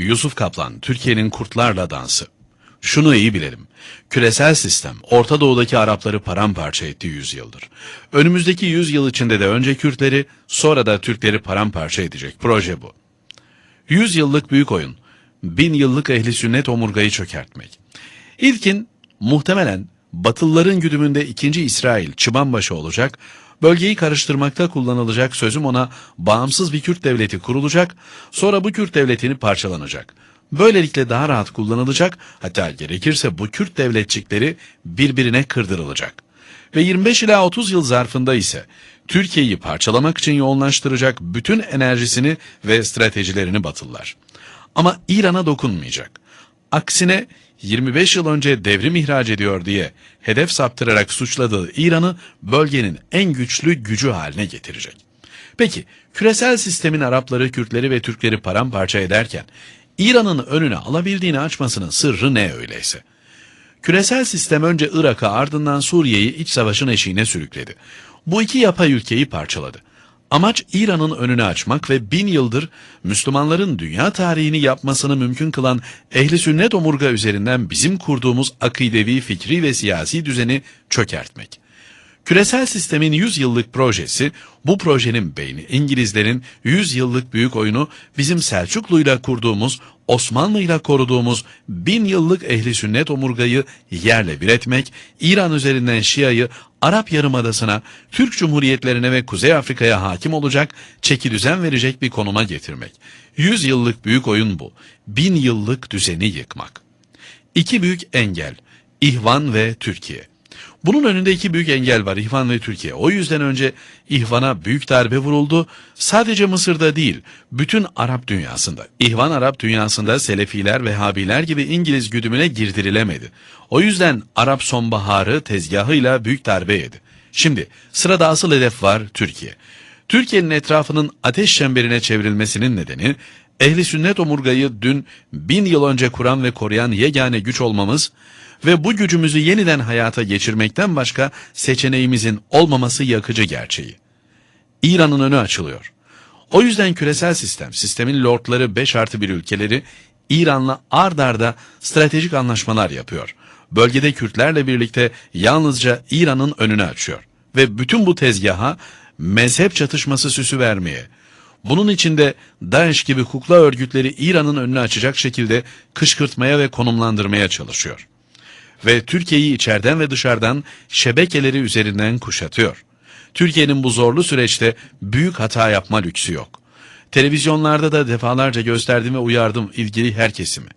Yusuf Kaplan, Türkiye'nin kurtlarla dansı. Şunu iyi bilelim. Küresel sistem Orta Doğu'daki Arapları paramparça etti yüzyıldır. Önümüzdeki yüzyıl içinde de önce Kürtleri sonra da Türkleri paramparça edecek. Proje bu. Yüz yıllık büyük oyun. Bin yıllık ehli sünnet omurgayı çökertmek. İlkin muhtemelen Batılıların güdümünde ikinci İsrail çıbanbaşı olacak, bölgeyi karıştırmakta kullanılacak sözüm ona bağımsız bir Kürt devleti kurulacak, sonra bu Kürt devletini parçalanacak. Böylelikle daha rahat kullanılacak, hatta gerekirse bu Kürt devletçikleri birbirine kırdırılacak. Ve 25 ila 30 yıl zarfında ise Türkiye'yi parçalamak için yoğunlaştıracak bütün enerjisini ve stratejilerini batılılar. Ama İran'a dokunmayacak. Aksine 25 yıl önce devrim ihraç ediyor diye hedef saptırarak suçladığı İran'ı bölgenin en güçlü gücü haline getirecek. Peki küresel sistemin Arapları, Kürtleri ve Türkleri paramparça ederken İran'ın önüne alabildiğini açmasının sırrı ne öyleyse? Küresel sistem önce Irak'ı ardından Suriye'yi iç savaşın eşiğine sürükledi. Bu iki yapay ülkeyi parçaladı. Amaç İran'ın önünü açmak ve bin yıldır Müslümanların dünya tarihini yapmasını mümkün kılan ehli sünnet omurga üzerinden bizim kurduğumuz akidevi, fikri ve siyasi düzeni çökertmek. Küresel sistemin 100 yıllık projesi, bu projenin beyni İngilizlerin 100 yıllık büyük oyunu bizim Selçuklu'yla kurduğumuz, Osmanlı'yla koruduğumuz bin yıllık ehli sünnet omurgayı yerle bir etmek, İran üzerinden Şia'yı Arap Yarımadası'na, Türk Cumhuriyetlerine ve Kuzey Afrika'ya hakim olacak, çeki düzen verecek bir konuma getirmek. 100 yıllık büyük oyun bu. Bin yıllık düzeni yıkmak. İki büyük engel, İhvan ve Türkiye. Bunun önünde iki büyük engel var İhvan ve Türkiye. O yüzden önce İhvan'a büyük darbe vuruldu. Sadece Mısır'da değil, bütün Arap dünyasında. İhvan Arap dünyasında Selefiler ve Habiler gibi İngiliz güdümüne girdirilemedi. O yüzden Arap sonbaharı tezgahıyla büyük darbe yedi. Şimdi sırada asıl hedef var Türkiye. Türkiye'nin etrafının ateş çemberine çevrilmesinin nedeni ehli sünnet omurgayı dün bin yıl önce kuran ve koruyan yegane güç olmamız ve bu gücümüzü yeniden hayata geçirmekten başka seçeneğimizin olmaması yakıcı gerçeği. İran'ın önü açılıyor. O yüzden küresel sistem, sistemin lordları 5 artı 1 ülkeleri İran'la ard arda stratejik anlaşmalar yapıyor. Bölgede Kürtlerle birlikte yalnızca İran'ın önünü açıyor. Ve bütün bu tezgaha mezhep çatışması süsü vermeye, bunun içinde DAEŞ gibi kukla örgütleri İran'ın önünü açacak şekilde kışkırtmaya ve konumlandırmaya çalışıyor ve Türkiye'yi içeriden ve dışarıdan şebekeleri üzerinden kuşatıyor. Türkiye'nin bu zorlu süreçte büyük hata yapma lüksü yok. Televizyonlarda da defalarca gösterdim ve uyardım ilgili her kesimi.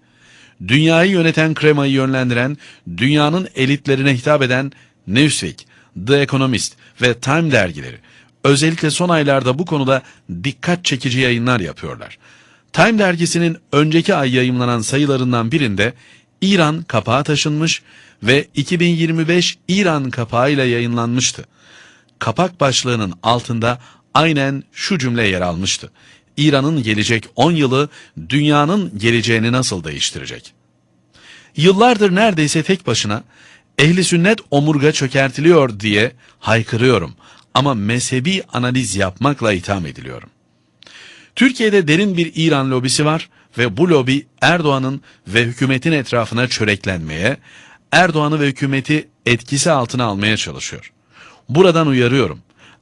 Dünyayı yöneten kremayı yönlendiren, dünyanın elitlerine hitap eden Newsweek, The Economist ve Time dergileri özellikle son aylarda bu konuda dikkat çekici yayınlar yapıyorlar. Time dergisinin önceki ay yayımlanan sayılarından birinde İran kapağı taşınmış ve 2025 İran kapağıyla yayınlanmıştı. Kapak başlığının altında aynen şu cümle yer almıştı. İran'ın gelecek 10 yılı dünyanın geleceğini nasıl değiştirecek? Yıllardır neredeyse tek başına ehli sünnet omurga çökertiliyor diye haykırıyorum ama mezhebi analiz yapmakla itham ediliyorum. Türkiye'de derin bir İran lobisi var ve bu lobi Erdoğan'ın ve hükümetin etrafına çöreklenmeye, Erdoğan'ı ve hükümeti etkisi altına almaya çalışıyor. Buradan uyarıyorum.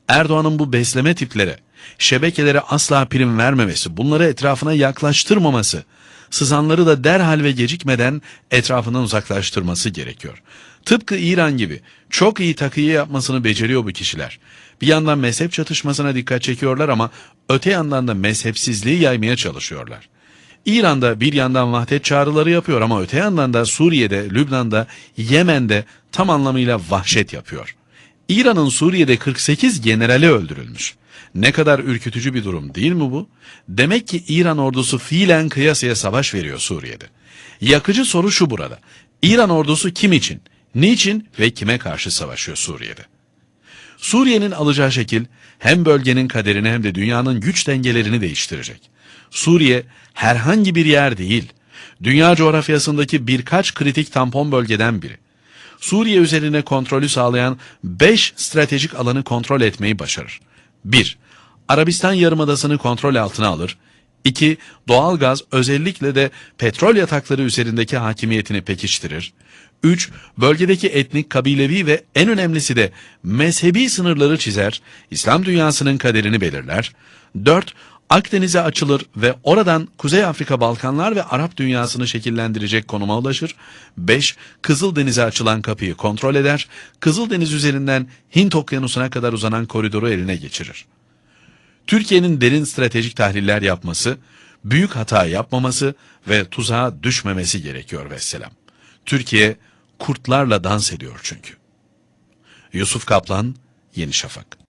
Erdoğan'ın bu besleme tiplere, şebekelere asla prim vermemesi, bunları etrafına yaklaştırmaması, sızanları da derhal ve gecikmeden etrafından uzaklaştırması gerekiyor. Tıpkı İran gibi çok iyi takıyı yapmasını beceriyor bu kişiler. Bir yandan mezhep çatışmasına dikkat çekiyorlar ama öte yandan da mezhepsizliği yaymaya çalışıyorlar. İran'da bir yandan vahdet çağrıları yapıyor ama öte yandan da Suriye'de, Lübnan'da, Yemen'de tam anlamıyla vahşet yapıyor. İran'ın Suriye'de 48 generali öldürülmüş. Ne kadar ürkütücü bir durum değil mi bu? Demek ki İran ordusu fiilen kıyasıya savaş veriyor Suriye'de. Yakıcı soru şu burada. İran ordusu kim için, niçin ve kime karşı savaşıyor Suriye'de? Suriye'nin alacağı şekil hem bölgenin kaderini hem de dünyanın güç dengelerini değiştirecek. Suriye herhangi bir yer değil, dünya coğrafyasındaki birkaç kritik tampon bölgeden biri. Suriye üzerine kontrolü sağlayan 5 stratejik alanı kontrol etmeyi başarır. 1. Arabistan Yarımadası'nı kontrol altına alır. 2. Doğalgaz özellikle de petrol yatakları üzerindeki hakimiyetini pekiştirir. 3. Bölgedeki etnik, kabilevi ve en önemlisi de mezhebi sınırları çizer, İslam dünyasının kaderini belirler. 4. Akdeniz'e açılır ve oradan Kuzey Afrika, Balkanlar ve Arap dünyasını şekillendirecek konuma ulaşır. 5. Kızıldeniz'e açılan kapıyı kontrol eder. Kızıldeniz üzerinden Hint Okyanusu'na kadar uzanan koridoru eline geçirir. Türkiye'nin derin stratejik tahliller yapması, büyük hata yapmaması ve tuzağa düşmemesi gerekiyor vesselam. Türkiye kurtlarla dans ediyor çünkü. Yusuf Kaplan, Yeni Şafak